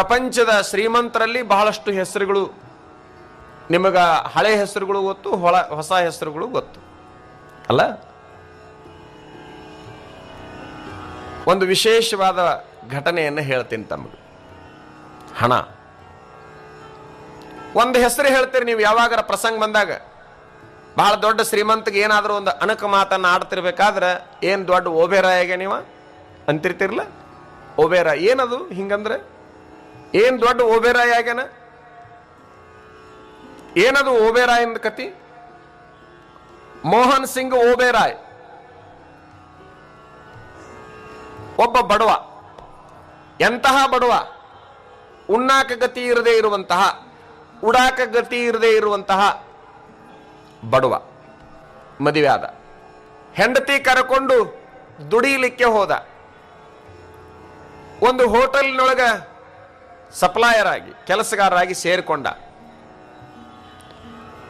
ಪ್ರಪಂಚದ ಶ್ರೀಮಂತರಲ್ಲಿ ಬಹಳಷ್ಟು ಹೆಸರುಗಳು, ನಿಮಗ ಹಳೆ ಹೆಸರುಗಳು ಗೊತ್ತು, ಹೊಳ, ಹೊಸ ಹೆಸರುಗಳು ಗೊತ್ತು. ಅಲ್ಲ? ಒಂದು ವಿಶೇಷವಾದ ಘಟನೆಯನ್ನು ಹೇಳ್ತೀನಿ ತಮಗೆ. ಹಣ. ಒಂದು ಹೆಸರು ಹೇಳ್ತೀರಿ ನೀವು ಯಾವಾಗರ ಪ್ರಸಂಗ ಬಂದಾಗ. ಬಹಳ ದೊಡ್ಡ ಶ್ರೀಮಂತಗೆ ಏನಾದರೂ ಒಂದು ಅಣಕ ಮಾತನ್ನು ಆಡ್ತಿರ್ಬೇಕಾದ್ರೆ ಏನು ದೊಡ್ಡ ಓಬೇರಾಯಗೆ ನೀವ ಅಂತಿರ್ತಿರ್ಲ? ಓಬೇರ ಏನದು ಹಿಂಗಂದ್ರೆ? ಏನು ದೊಡ್ಡ ಓಬೇರಾಯ ಆಗ್ಯಾನ? ಏನದು ಓಬೇರಾಯ್ ಎಂದ ಕತಿ? ಮೋಹನ್ ಸಿಂಗ್ ಓಬೇರಾಯ್. ಒಬ್ಬ ಬಡವ. ಎಂತಹ ಬಡವ? ಉಣ್ಣಾಕ ಗತಿ ಇರದೇ ಇರುವಂತಹ, ಉಡಾಕ ಗತಿ ಇರದೇ ಇರುವಂತಹ ಬಡವ. ಮದುವೆ ಆದ. ಹೆಂಡತಿ ಕರಕೊಂಡು ದುಡಿಲಿಕ್ಕೆ ಹೋದ. ಒಂದು ಹೋಟೆಲ್ನೊಳಗ ಸಪ್ಲಾಯರ್ ಆಗಿ, ಕೆಲಸಗಾರರಾಗಿ ಸೇರಿಕೊಂಡ.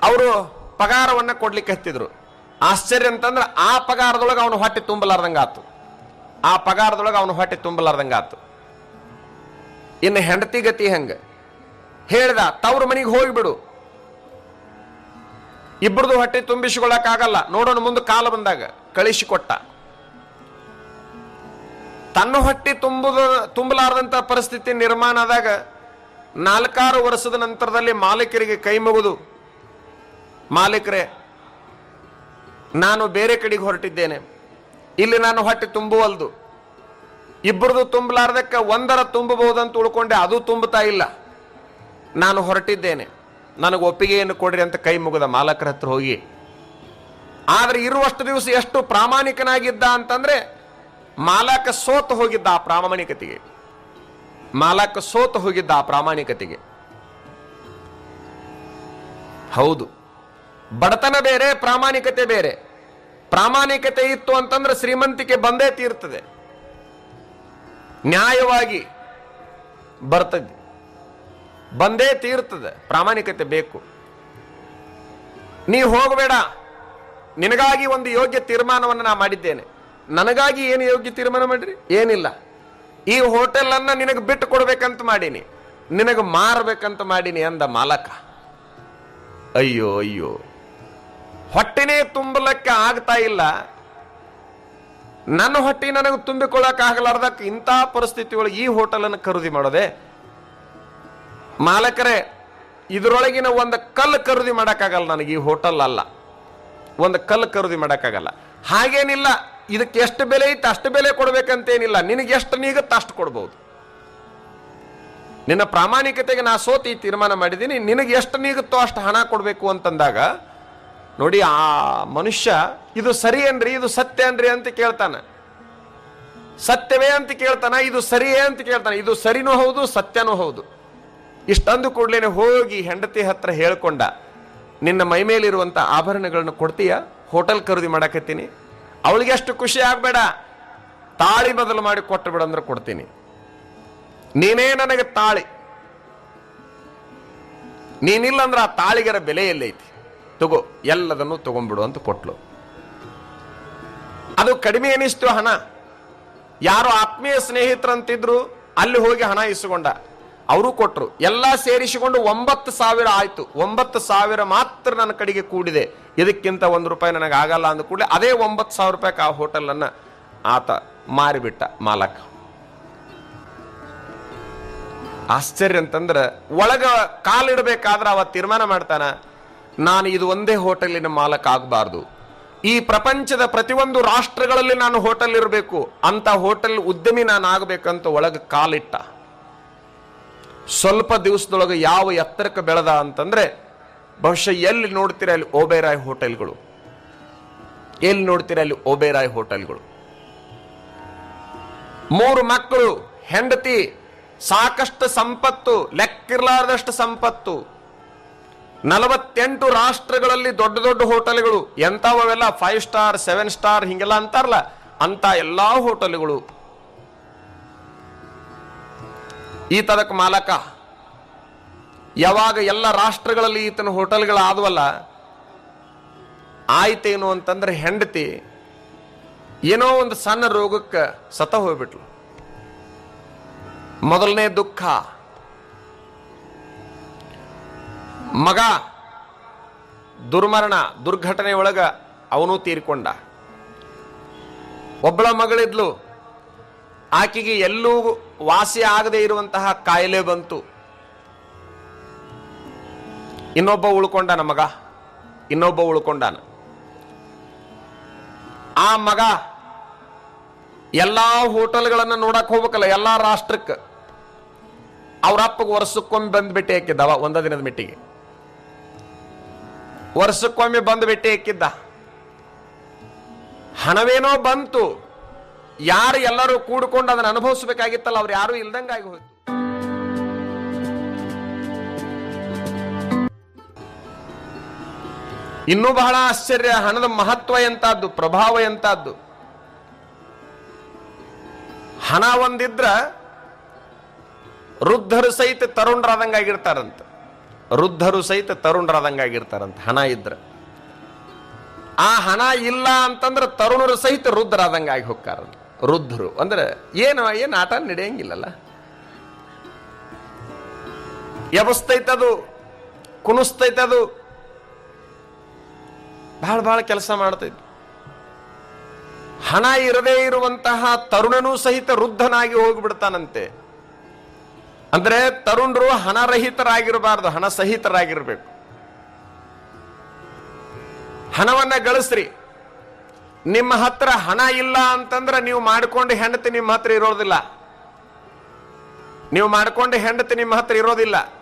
ಅವರು ಪಗಾರವನ್ನು ಕೊಡ್ಲಿಕ್ಕೆ ಹತ್ತಿದ್ರು. ಆಶ್ಚರ್ಯ ಅಂತಂದ್ರೆ ಆ ಪಗಾರದೊಳಗೆ ಅವನು ಹೊಟ್ಟೆ ತುಂಬಲಾರ್ದಂಗಾತು. ಆ ಪಗಾರದೊಳಗೆ ಅವನು ಹೊಟ್ಟೆ ತುಂಬಲಾರ್ದಂಗಾತು. ಇನ್ನು ಹೆಂಡತಿ ಗತಿ ಹೆಂಗ? ಹೇಳ್ದ, ತವ್ರ ಮನೆಗೆ ಹೋಗಿಬಿಡು ಇಬ್ಬರದು ಹೊಟ್ಟೆ ತುಂಬಿಸಿಕೊಳ್ಳಕ್ಕಾಗಲ್ಲ. ನೋಡೋಣ ಮುಂದೆ ಕಾಲ ಬಂದಾಗ ಕಳಿಸಿಕೊಟ್ಟ. ತನ್ನ ಹೊಟ್ಟೆ ತುಂಬುದ, ತುಂಬಲಾರದಂತ ಪರಿಸ್ಥಿತಿ ನಿರ್ಮಾಣ ಆದಾಗ ನಾಲ್ಕಾರು ವರ್ಷದ ನಂತರದಲ್ಲಿ ಮಾಲೀಕರಿಗೆ ಕೈ ಮುಗಿದು, ಮಾಲೀಕರೇ, ನಾನು ಬೇರೆ ಕಡೆಗೆ ಹೊರಟಿದ್ದೇನೆ. ಇಲ್ಲಿ ನಾನು ಹೊಟ್ಟೆ ತುಂಬುವಲ್ದು. ಇಬ್ಬರದು ತುಂಬಲಾರ್ದಕ್ಕೆ ಒಂದರ ತುಂಬಬಹುದಂತ ಉಳ್ಕೊಂಡೆ, ಅದು ತುಂಬುತ್ತಾ ಇಲ್ಲ. ನಾನು ಹೊರಟಿದ್ದೇನೆ. ನನಗೆ ಒಪ್ಪಿಗೆಯನ್ನು ಕೊಡ್ರಿ ಅಂತ ಕೈ ಮುಗಿದ ಮಾಲಕರ ಹತ್ರ ಹೋಗಿ. ಆದರೆ ಇರುವಷ್ಟು ದಿವಸ ಎಷ್ಟು ಪ್ರಾಮಾಣಿಕನಾಗಿದ್ದ ಅಂತಂದ್ರೆ ಮಾಲಕ ಸೋತು ಹೋಗಿದ್ದ ಆ ಪ್ರಾಮಾಣಿಕತೆಗೆ. ಮಾಲಕ ಸೋತು ಹೋಗಿದ್ದ ಆ ಪ್ರಾಮಾಣಿಕತೆಗೆ. ಹೌದು. ಬಡತನ ಬೇರೆ, ಪ್ರಾಮಾಣಿಕತೆ ಬೇರೆ. ಪ್ರಾಮಾಣಿಕತೆ ಇತ್ತು ಅಂತಂದ್ರೆ ಶ್ರೀಮಂತಿಕೆ ಬಂದೇ ತೀರ್ತದೆ. ನ್ಯಾಯವಾಗಿ ಬರ್ತದೆ. ಬಂದೇ ತೀರ್ತದೆ. ಪ್ರಾಮಾಣಿಕತೆ ಬೇಕು. ನೀ ಹೋಗಬೇಡ. ನಿನಗಾಗಿ ಒಂದು ಯೋಗ್ಯ ತೀರ್ಮಾನವನ್ನು ನಾ ಮಾಡಿದ್ದೇನೆ. ನನಗಾಗಿ ಏನು ಯೋಗ್ಯ ತೀರ್ಮಾನ ಮಾಡ್ರಿ? ಏನಿಲ್ಲ. ಈ ಹೋಟೆಲ್ ಅನ್ನ ನಿನಗೆ ಬಿಟ್ಟು ಕೊಡ್ಬೇಕಂತ ಮಾಡೀನಿ. ನಿನಗೆ ಮಾರಬೇಕಂತ ಮಾಡೀನಿ ಅಂದ ಮಾಲಕ. ಅಯ್ಯೋ ಅಯ್ಯೋ. ಹೊಟ್ಟೆನೇ ತುಂಬಲಕ್ಕೆ ಆಗ್ತಾ ಇಲ್ಲ. ನನ್ನ ಹೊಟ್ಟೆ ನನಗೆ ತುಂಬಿಕೊಳ್ಳಕ್ ಆಗಲಾರ್ದಕ್ಕೆ ಇಂಥ ಪರಿಸ್ಥಿತಿ ಒಳಗೆ ಈ ಹೋಟೆಲನ್ನು ಖರೀದಿ ಮಾಡೋದೆ? ಮಾಲಕರೇ, ಇದರೊಳಗಿನ ಒಂದು ಕಲ್ಲು ಖರೀದಿ ಮಾಡೋಕ್ಕಾಗಲ್ಲ ನನಗೆ ಈ ಹೋಟೆಲ್ ಅಲ್ಲ ಒಂದು ಕಲ್ಲು ಖರೀದಿ ಮಾಡೋಕ್ಕಾಗಲ್ಲ. ಹಾಗೇನಿಲ್ಲ. ಇದಕ್ಕೆ ಎಷ್ಟು ಬೆಲೆ ಇತ್ತು ಅಷ್ಟು ಬೆಲೆ ಕೊಡಬೇಕಂತೇನಿಲ್ಲ. ನಿನಗೆ ಎಷ್ಟು ನೀಗುತ್ತೆ ಅಷ್ಟು ಕೊಡ್ಬೋದು. ನಿನ್ನ ಪ್ರಾಮಾಣಿಕತೆಗೆ ನಾ ಸೋತಿ ತೀರ್ಮಾನ ಮಾಡಿದ್ದೀನಿ. ನಿನಗೆ ಎಷ್ಟು ನೀಗುತ್ತೋ ಅಷ್ಟು ಹಣ ಕೊಡಬೇಕು ಅಂತಂದಾಗ, ನೋಡಿ ಆ ಮನುಷ್ಯ, ಇದು ಸರಿ ಅನ್ರಿ ಇದು ಸತ್ಯ ಅನ್ರಿ ಅಂತ ಕೇಳ್ತಾನೆ. ಸತ್ಯವೇ ಅಂತ ಕೇಳ್ತಾನ, ಇದು ಸರಿಯೇ ಅಂತ ಕೇಳ್ತಾನೆ. ಇದು ಸರಿನೂ ಹೌದು, ಸತ್ಯನೂ ಹೌದು. ಇಷ್ಟಂದು ಕೂಡ್ಲೇನೆ ಹೋಗಿ ಹೆಂಡತಿ ಹತ್ರ ಹೇಳ್ಕೊಂಡ, ನಿನ್ನ ಮೈ ಮೇಲಿರುವಂಥ ಆಭರಣಗಳನ್ನು ಕೊಡ್ತೀಯ? ಹೋಟೆಲ್ ಖರೀದಿ ಮಾಡಕತ್ತೀನಿ. ಅವಳಿಗೆ ಅಷ್ಟು ಖುಷಿ ಆಗಬೇಡ. ತಾಳಿ ಬದಲು ಮಾಡಿ ಕೊಟ್ಟು ಬಿಡು ಅಂದ್ರೆ ಕೊಡ್ತೀನಿ. ನೀನೇ ನನಗೆ ತಾಳಿ. ನೀನಿಲ್ಲ ಅಂದ್ರೆ ಆ ತಾಳಿಗರ ಬೆಲೆ ಎಲ್ಲೈತಿ? ತಗೋ, ಎಲ್ಲದನ್ನು ತಗೊಂಡ್ಬಿಡು ಅಂತ ಕೊಟ್ಲು. ಅದು ಕಡಿಮೆ ಎನಿಸ್ತು ಹಣ? ಯಾರು ಆತ್ಮೀಯ ಸ್ನೇಹಿತರಂತಿದ್ರು, ಅಲ್ಲಿ ಹೋಗಿ ಹಣ ಇಸ್ಕೊಂಡ. ಅವರು ಕೊಟ್ಟರು ಎಲ್ಲ ಸೇರಿಸಿಕೊಂಡು ಒಂಬತ್ತು ಸಾವಿರ ಆಯಿತು. ಒಂಬತ್ತು ಸಾವಿರ ಮಾತ್ರ ನನ್ನ ಕಡೆಗೆ ಕೂಡಿದೆ. ಇದಕ್ಕಿಂತ ಒಂದು ರೂಪಾಯಿ ನನಗೆ ಆಗಲ್ಲ ಅಂದ ಕೂಡಲೇ ಅದೇ ಒಂಬತ್ತು ಸಾವಿರ ರೂಪಾಯಿಗೆ ಆ ಹೋಟೆಲನ್ನು ಆತ ಮಾರಿಬಿಟ್ಟ ಮಾಲಕ. ಆಶ್ಚರ್ಯ ಅಂತಂದ್ರೆ ಒಳಗ ಕಾಲಿಡಬೇಕಾದ್ರೆ ಅವ ತೀರ್ಮಾನ ಮಾಡ್ತಾನ, ನಾನು ಇದು ಒಂದೇ ಹೋಟೆಲಿನ ಮಾಲಕ ಆಗಬಾರ್ದು. ಈ ಪ್ರಪಂಚದ ಪ್ರತಿಯೊಂದು ರಾಷ್ಟ್ರಗಳಲ್ಲಿ ನಾನು ಹೋಟೆಲ್ ಇರಬೇಕು ಅಂತ ಹೋಟೆಲ್ ಉದ್ಯಮಿ ನಾನು ಆಗಬೇಕಂತ ಒಳಗೆ ಕಾಲಿಟ್ಟ. ಸ್ವಲ್ಪ ದಿವಸದೊಳಗೆ ಯಾವ ಎತ್ತರಕ್ಕೆ ಬೆಳೆದ ಅಂತಂದ್ರೆ, ಬಹುಶಃ ಎಲ್ಲಿ ನೋಡ್ತೀರಾ ಅಲ್ಲಿ ಓಬೇರಾಯ್ ಹೋಟೆಲ್ಗಳು? ಎಲ್ಲಿ ನೋಡ್ತೀರಾ ಅಲ್ಲಿ ಓಬೇರಾಯ್ ಹೋಟೆಲ್ಗಳು? ಮೂರು ಮಕ್ಕಳು, ಹೆಂಡತಿ, ಸಾಕಷ್ಟು ಸಂಪತ್ತು, ಲೆಕ್ಕಿರ್ಲಾರ್ದಷ್ಟು ಸಂಪತ್ತು. ನಲವತ್ತೆಂಟು ರಾಷ್ಟ್ರಗಳಲ್ಲಿ ದೊಡ್ಡ ದೊಡ್ಡ ಹೋಟೆಲ್ಗಳು, ಎಂಥವೆಲ್ಲ ಫೈವ್ ಸ್ಟಾರ್ ಸೆವೆನ್ ಸ್ಟಾರ್ ಹಿಂಗೆಲ್ಲ ಅಂತಾರಲ್ಲ ಅಂತ ಎಲ್ಲಾ ಹೋಟೆಲ್ಗಳು. ಈತದಕ್ಕೆ ಮಾಲಕ ಯಾವಾಗ ಎಲ್ಲ ರಾಷ್ಟ್ರಗಳಲ್ಲಿ ಈತನ ಹೋಟೆಲ್ಗಳಾದವಲ್ಲ, ಆಯ್ತೇನು ಅಂತಂದ್ರೆ ಹೆಂಡತಿ ಏನೋ ಒಂದು ಸಣ್ಣ ರೋಗಕ್ಕೆ ಸತ ಹೋಗ್ಬಿಟ್ಲು. ಮೊದಲನೇ ದುಃಖ. ಮಗ ದುರ್ಮರಣ, ದುರ್ಘಟನೆ ಒಳಗ ಅವನು ತೀರಿಕೊಂಡ. ಒಬ್ಬಳ ಮಗಳಿದ್ಲು. ಆಕೆಗೆ ಎಲ್ಲೂ ವಾಸಿ ಆಗದೆ ಇರುವಂತಹ ಕಾಯಿಲೆ ಬಂತು. ಇನ್ನೊಬ್ಬ ಉಳ್ಕೊಂಡನ ಮಗ, ಇನ್ನೊಬ್ಬ ಉಳ್ಕೊಂಡಾನ. ಆ ಮಗ ಎಲ್ಲಾ ಹೋಟೆಲ್ಗಳನ್ನು ನೋಡಕ್ ಹೋಗ್ಬೇಕಲ್ಲ, ಎಲ್ಲಾ ರಾಷ್ಟ್ರಕ್ಕೆ. ಅಪ್ಪಗೆ ವರ್ಷಕ್ಕೊಮ್ಮೆ ಬಂದು ಭೇಟಿ ಹಾಕಿದ್ದವ, ಒಂದ ದಿನದ ಮಿಟ್ಟಿಗೆ. ವರ್ಷಕ್ಕೊಮ್ಮೆ ಬಂದು ಭೇಟಿ ಹಾಕಿದ್ದ. ಹಣವೇನೋ ಬಂತು. ಯಾರು ಎಲ್ಲರೂ ಕೂಡಿಕೊಂಡು ಅದನ್ನು ಅನುಭವಿಸಬೇಕಾಗಿತ್ತಲ್ಲ, ಅವ್ರು ಯಾರು ಇಲ್ದಂಗಾಗಿ ಹೋಯ್ತು. ಇನ್ನೂ ಬಹಳ ಆಶ್ಚರ್ಯ, ಹಣದ ಮಹತ್ವ ಎಂತದ್ದು, ಪ್ರಭಾವ ಎಂತಾದ್ದು? ಹಣ ಒಂದಿದ್ರ ವೃದ್ಧರು ಸಹಿತ ತರುಣರಾದಂಗಾಗಿರ್ತಾರಂತ. ವೃದ್ಧರು ಸಹಿತ ತರುಣರಾದಂಗಾಗಿರ್ತಾರಂತ, ಹಣ ಇದ್ರ. ಆ ಹಣ ಇಲ್ಲ ಅಂತಂದ್ರೆ ತರುಣರು ಸಹಿತ ವೃದ್ಧರಾದಂಗಾಗಿ ಹೋಗ್ತಾರಂತ. ವೃದ್ಧರು. ಅಂದ್ರೆ ಏನು ಏನು ಆಟ ನಡೆಯಂಗಿಲ್ಲಲ್ಲ. ಎಬಸ್ತೈತದು ಕುಣಿಸ್ತೈತದು. ಬಹಳ ಬಹಳ ಕೆಲಸ ಮಾಡ್ತೈತಿ. ಹಣ ಇರದೇ ಇರುವಂತಹ ತರುಣನೂ ಸಹಿತ ವೃದ್ಧನಾಗಿ ಹೋಗ್ಬಿಡ್ತಾನಂತೆ. ಅಂದ್ರೆ ತರುಣರು ಹಣರಹಿತರಾಗಿರಬಾರ್ದು ಹಣ ಸಹಿತರಾಗಿರ್ಬೇಕು ಹಣವನ್ನ ಗಳಿಸ್ರಿ. ನಿಮ್ಮ ಹತ್ರ ಹಣ ಇಲ್ಲ ಅಂತಂದ್ರೆ ನೀವು ಮಾಡಿಕೊಂಡು ಹೆಂಡತಿ ನಿಮ್ಮ ಹತ್ರ ಇರೋದಿಲ್ಲ. ನೀವು ಮಾಡಿಕೊಂಡು ಹೆಂಡತಿ ನಿಮ್ಮ ಹತ್ರ ಇರೋದಿಲ್ಲ.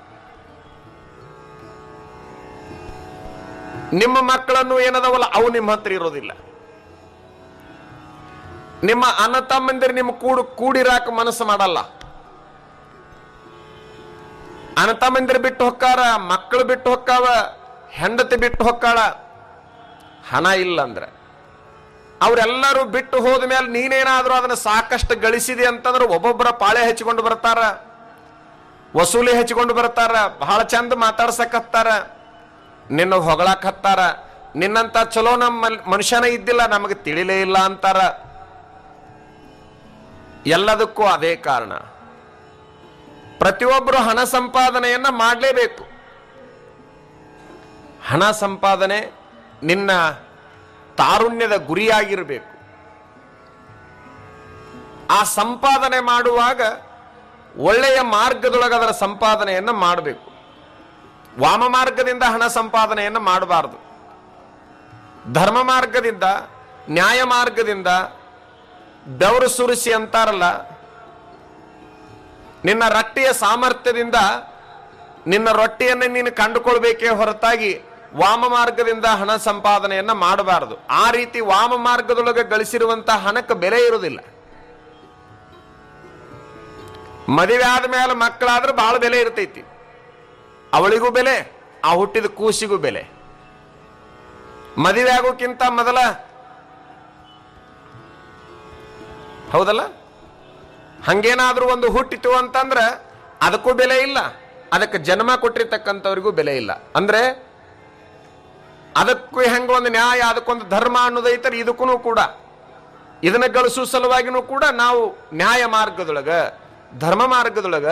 ನಿಮ್ಮ ಮಕ್ಕಳನ್ನು ಏನದವಲ್ಲ, ಅವು ನಿಮ್ಮ ಹತ್ರ ಇರೋದಿಲ್ಲ. ನಿಮ್ಮ ಅಣ್ಣ ತಮ್ಮಂದಿರು ನಿಮ್ಮ ಕೂಡು ಕೂಡಿರಾಕ ಮನಸ್ಸು ಮಾಡಲ್ಲ. ಅಣ್ಣ ತಮ್ಮಂದಿರು ಬಿಟ್ಟು ಹೊಕ್ಕಾರ, ಮಕ್ಕಳು ಬಿಟ್ಟು ಹೊಕ್ಕಾವ, ಹೆಂಡತಿ ಬಿಟ್ಟು ಹೊಕ್ಕಾಳ, ಹಣ ಇಲ್ಲ ಅಂದ್ರೆ. ಅವರೆಲ್ಲರೂ ಬಿಟ್ಟು ಹೋದ ಮೇಲೆ ನೀನೇನಾದರೂ ಅದನ್ನು ಸಾಕಷ್ಟು ಗಳಿಸಿದೆ ಅಂತಂದ್ರೆ ಒಬ್ಬೊಬ್ಬರ ಪಾಳೆ ಹಚ್ಕೊಂಡು ಬರ್ತಾರ, ವಸೂಲಿ ಹಚ್ಕೊಂಡು ಬರ್ತಾರ, ಬಹಳ ಚಂದ ಮಾತಾಡ್ಸಕತ್ತಾರ, ನಿನ್ನ ಹೊಗಳಕ್ ಹತ್ತಾರ ನಿನ್ನಂತ ಚಲೋ ನಮ್ಮ ಮನುಷ್ಯನ ಇದ್ದಿಲ್ಲ, ನಮಗೆ ತಿಳಿಲೇ ಇಲ್ಲ ಅಂತಾರ. ಎಲ್ಲದಕ್ಕೂ ಅದೇ ಕಾರಣ. ಪ್ರತಿಯೊಬ್ಬರು ಹಣ ಸಂಪಾದನೆಯನ್ನ ಮಾಡಲೇಬೇಕು. ಹಣ ಸಂಪಾದನೆ ನಿನ್ನ ತಾರುಣ್ಯದ ಗುರಿಯಾಗಿರಬೇಕು. ಆ ಸಂಪಾದನೆ ಮಾಡುವಾಗ ಒಳ್ಳೆಯ ಮಾರ್ಗದೊಳಗೆ ಅದರ ಸಂಪಾದನೆಯನ್ನು ಮಾಡಬೇಕು. ವಾಮ ಮಾರ್ಗದಿಂದ ಹಣ ಸಂಪಾದನೆಯನ್ನು ಮಾಡಬಾರದು. ಧರ್ಮ ಮಾರ್ಗದಿಂದ, ನ್ಯಾಯ ಮಾರ್ಗದಿಂದ ಬೆವರು ಸುರಿಸಿ ಅಂತಾರಲ್ಲ, ನಿನ್ನ ರಟ್ಟಿಯ ಸಾಮರ್ಥ್ಯದಿಂದ ನಿನ್ನ ರೊಟ್ಟಿಯನ್ನು ನೀನು ಕಂಡುಕೊಳ್ಬೇಕೇ ಹೊರತಾಗಿ ವಾಮ ಮಾರ್ಗದಿಂದ ಹಣ ಸಂಪಾದನೆಯನ್ನ ಮಾಡಬಾರದು. ಆ ರೀತಿ ವಾಮ ಮಾರ್ಗದೊಳಗೆ ಗಳಿಸಿರುವಂತಹ ಹಣಕ್ಕೆ ಬೆಲೆ ಇರುವುದಿಲ್ಲ. ಮದುವೆ ಆದ ಮೇಲೆ ಮಕ್ಕಳಾದ್ರೆ ಬಹಳ ಬೆಲೆ ಇರ್ತೈತಿ. ಅವಳಿಗೂ ಬೆಲೆ, ಆ ಹುಟ್ಟಿದ ಕೂಸಿಗೂ ಬೆಲೆ. ಮದುವೆ ಆಗೋಕ್ಕಿಂತ ಮೊದಲ ಹೌದಲ್ಲ? ಹಂಗೇನಾದ್ರೂ ಒಂದು ಹುಟ್ಟಿತು ಅಂತಂದ್ರೆ ಅದಕ್ಕೂ ಬೆಲೆ ಇಲ್ಲ. ಅದಕ್ಕೆ ಜನ್ಮ ಕೊಟ್ಟಿರ್ತಕ್ಕಂಥವ್ರಿಗೂ ಬೆಲೆ ಇಲ್ಲ. ಅಂದ್ರೆ ಅದಕ್ಕೂ ಹೆಂಗ ಒಂದು ನ್ಯಾಯ, ಅದಕ್ಕೊಂದು ಧರ್ಮ ಅನ್ನೋದೈತರೆ ಇದಕ್ಕೂ ಕೂಡ. ಇದನ್ನ ಗಳಿಸುವ ಸಲುವಾಗಿನೂ ಕೂಡ ನಾವು ನ್ಯಾಯ ಮಾರ್ಗದೊಳಗ, ಧರ್ಮ ಮಾರ್ಗದೊಳಗ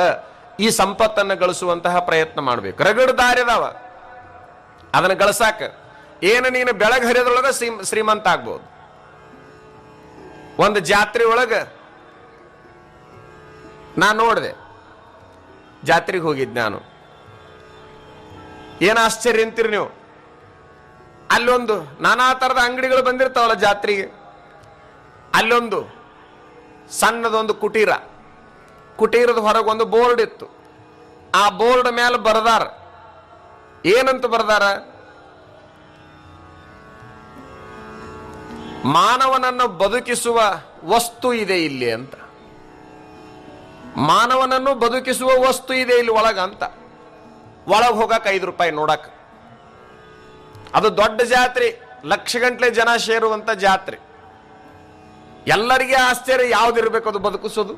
ಈ ಸಂಪತ್ತನ್ನು ಗಳಿಸುವಂತಹ ಪ್ರಯತ್ನ ಮಾಡಬೇಕು. ರಗಡ ದಾರಿ ಅದಾವ. ಅದನ್ನ ಗಳಿಸಾಕ ಏನು ನೀನು ಬೆಳಗ್ ಹರಿಯೋದ್ರೊಳಗ ಶ್ರೀ- ಶ್ರೀಮಂತ ಆಗ್ಬೋದು. ಒಂದು ಜಾತ್ರೆ ಒಳಗ ನಾ ನೋಡಿದೆ. ಜಾತ್ರೆಗೆ ಹೋಗಿದ್ದೆ ನಾನು. ಏನು ಆಶ್ಚರ್ಯ ಅಂತೀರಿ ನೀವು? ಅಲ್ಲೊಂದು ನಾನಾ ಥರದ ಅಂಗಡಿಗಳು ಬಂದಿರ್ತಾವಲ್ಲ ಜಾತ್ರೆಗೆ. ಅಲ್ಲೊಂದು ಸಣ್ಣದೊಂದು ಕುಟೀರ. ಕುಟೀರದ ಹೊರಗೆ ಒಂದು ಬೋರ್ಡ್ ಇತ್ತು. ಆ ಬೋರ್ಡ್ ಮೇಲೆ ಬರದಾರ. ಏನಂತ ಬರದಾರ? ಮಾನವನನ್ನು ಬದುಕಿಸುವ ವಸ್ತು ಇದೆ ಇಲ್ಲಿ ಅಂತ. ಮಾನವನನ್ನು ಬದುಕಿಸುವ ವಸ್ತು ಇದೆ ಇಲ್ಲಿ ಒಳಗ ಅಂತ. ಒಳಗೆ ಹೋಗಕ್ಕೆ ಐದು ರೂಪಾಯಿ ನೋಡಕ್. ಅದು ದೊಡ್ಡ ಜಾತ್ರೆ, ಲಕ್ಷ ಗಂಟ್ಲೆ ಜನ ಸೇರುವಂತ ಜಾತ್ರೆ. ಎಲ್ಲರಿಗೆ ಆಶ್ಚರ್ಯ ಯಾವ್ದಿರ್ಬೇಕು ಅದು ಬದುಕಿಸೋದು?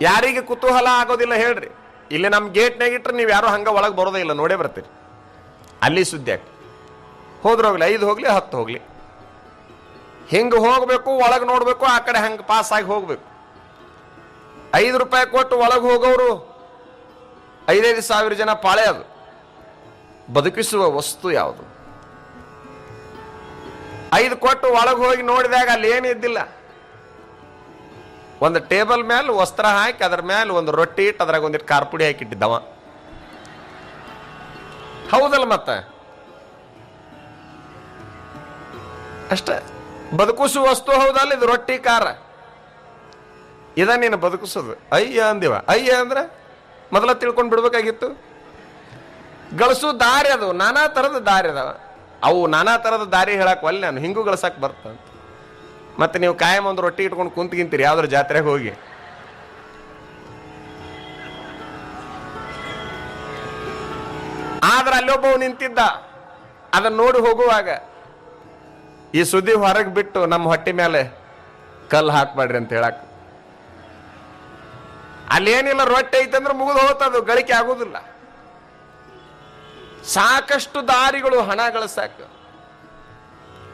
ಯಾರಿಗೆ ಕುತೂಹಲ ಆಗೋದಿಲ್ಲ ಹೇಳ್ರಿ. ಇಲ್ಲಿ ನಮ್ಮ ಗೇಟ್ನಾಗ ಇಟ್ರೆ ನೀವು ಯಾರು ಹಂಗ ಒಳಗೆ ಬರೋದೇ ಇಲ್ಲ, ನೋಡೇ ಬರ್ತೀರಿ. ಅಲ್ಲಿ ಸುದ್ದಿ ಆಗ್ತದೆ ಹೋದ್ರೆ ಹೋಗ್ಲಿ, ಐದು ಹೋಗ್ಲಿ, ಹತ್ತು ಹೋಗ್ಲಿ. ಹಿಂಗೆ ಹೋಗಬೇಕು, ಒಳಗೆ ನೋಡಬೇಕು, ಆ ಕಡೆ ಹಂಗೆ ಪಾಸ್ ಆಗಿ ಹೋಗ್ಬೇಕು. ಐದು ರೂಪಾಯಿ ಕೊಟ್ಟು ಒಳಗೆ ಹೋಗೋರು ಐದೈದು ಸಾವಿರ ಜನ ಪಾಳೆ ಅದು. ಬದುಕಿಸುವ ವಸ್ತು ಯಾವುದು? ಐದು ಕೊಟ್ಟು ಒಳಗೆ ಹೋಗಿ ನೋಡಿದಾಗ ಅಲ್ಲಿ ಏನು ಇದ್ದಿಲ್ಲ. ಒಂದು ಟೇಬಲ್ ಮೇಲೆ ವಸ್ತ್ರ ಹಾಕಿ, ಅದ್ರ ಮೇಲೆ ಒಂದು ರೊಟ್ಟಿ ಇಟ್ಟು, ಅದ್ರಾಗ ಒಂದಿಟ್ಟು ಕಾರ್ಪುಡಿ ಪುಡಿ ಹಾಕಿಟ್ಟಿದ್ದವ. ಹೌದಲ್ಲ ಮತ್ತೆ? ಅಷ್ಟೇ. ಬದುಕಿಸುವ ವಸ್ತು ಹೌದಲ್ಲ, ಇದು ರೊಟ್ಟಿ ಕಾರ ಇದ ನೀನು ಬದುಕಿಸೋದು? ಅಯ್ಯ ಅಂದಿವ. ಅಯ್ಯ ಅಂದ್ರೆ ಮೊದಲ ತಿಳ್ಕೊಂಡು ಬಿಡ್ಬೇಕಾಗಿತ್ತು? ಗಳಿಸು ದಾರಿ ಅದು, ನಾನಾ ಥರದ ದಾರಿ ಅದಾವ. ಅವು ನಾನಾ ಥರದ ದಾರಿ ಹೇಳಕ್ಕೆ ಒಲ್ಲೆ ನಾನು, ಹಿಂಗೂ ಗಳಿಸಕ್ಕೆ ಬರ್ತಂತ. ಮತ್ತೆ ನೀವು ಕಾಯಂ ಒಂದು ರೊಟ್ಟಿ ಇಟ್ಕೊಂಡು ಕುಂತ್ಗಿಂತೀರಿ ಯಾವ್ದ್ರ ಜಾತ್ರೆಗೆ ಹೋಗಿ. ಆದ್ರೆ ಅಲ್ಲೊಬ್ಬ ನಿಂತಿದ್ದ. ಅದನ್ನ ನೋಡಿ ಹೋಗುವಾಗ, ಈ ಸುದ್ದಿ ಹೊರಗೆ ಬಿಟ್ಟು ನಮ್ಮ ಹೊಟ್ಟೆ ಮೇಲೆ ಕಲ್ಲು ಹಾಕ್ಬೇಡ್ರಿ ಅಂತ ಹೇಳಕ್. ಅಲ್ಲೇನಿಲ್ಲ, ರೊಟ್ಟಿ ಐತಂದ್ರೆ ಮುಗಿದು ಅದು, ಗಳಿಕೆ ಆಗೋದಿಲ್ಲ. ಸಾಕಷ್ಟು ದಾರಿಗಳು ಹಣ ಗಳಿಸಾಕ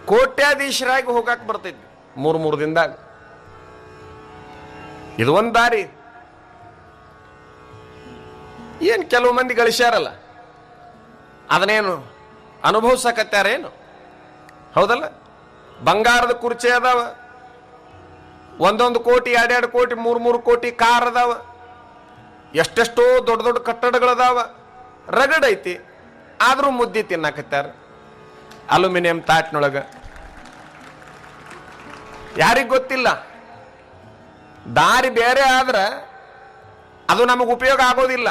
ಕೋಟ್ಯಾಧೀಶರಾಗಿ ಹೋಗಕ್ ಬರ್ತಿದ್ವಿ. ಮೂರು ಮೂರು ದಿನದಾಗ. ಇದು ಒಂದು ದಾರಿ. ಏನ್ ಕೆಲವು ಮಂದಿ ಗಳಿಸ್ಯಾರಲ್ಲ? ಅದನ್ನೇನು ಅನುಭವಿಸಕತ್ಯಾರೇನು ಹೌದಲ್ಲ? ಬಂಗಾರದ ಕುರ್ಚಿ ಅದಾವ. ಒಂದೊಂದು ಕೋಟಿ, ಎರಡೆರಡು ಕೋಟಿ, ಮೂರು ಮೂರು ಕೋಟಿ ಕಾರ್ ಅದಾವ. ಎಷ್ಟೆಷ್ಟೋ ದೊಡ್ಡ ದೊಡ್ಡ ಕಟ್ಟಡಗಳದಾವ. ರಗಡೈತಿ ಆದ್ರೂ ಮುದ್ದೆ ತಿನ್ನಕತ್ತಾರ. ಅಲ್ಯೂಮಿನಿಯಂ ತಾಟ್ನೊಳಗ. ಯಾರಿಗ್ ಗೊತ್ತಿಲ್ಲ? ದಾರಿ ಬೇರೆ ಆದ್ರೆ ಅದು ನಮಗೆ ಉಪಯೋಗ ಆಗೋದಿಲ್ಲ.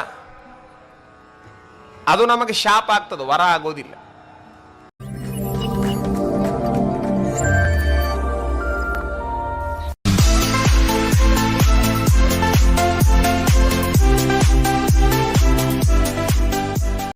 ಅದು ನಮಗೆ ಶಾಪ್ ಆಗ್ತದೆ, ವರ ಆಗೋದಿಲ್ಲ.